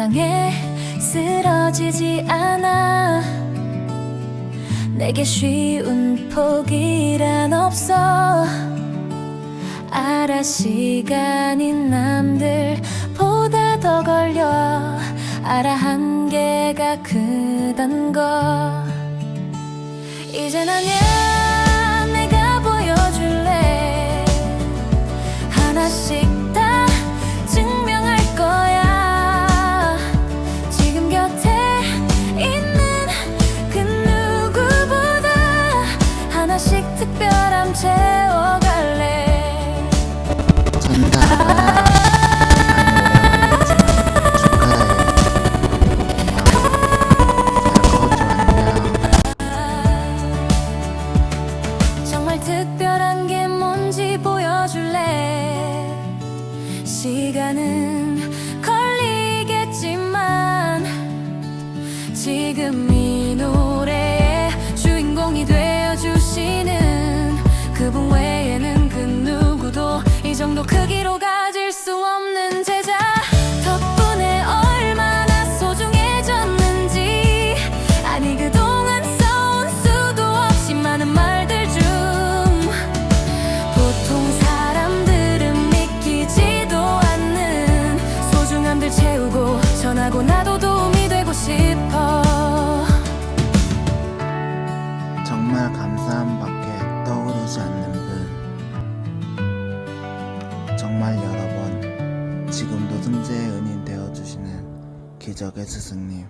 향해. 쓰러지지 않아. 내게 쉬운 포기란 없어. 알아 시간이 남들보다 더 걸려. 알아 한계가 크단 거. 이젠 아니 전달아 정말 특별한 게 뭔지 보여줄래? 시간은 걸리겠지만 지금 하고 나도 도움이 되고 싶어. 정말 감사함밖에 떠오르지 않는 분 정말 여러 번 지금도 승재의 은인 되어주시는 기적의 스승님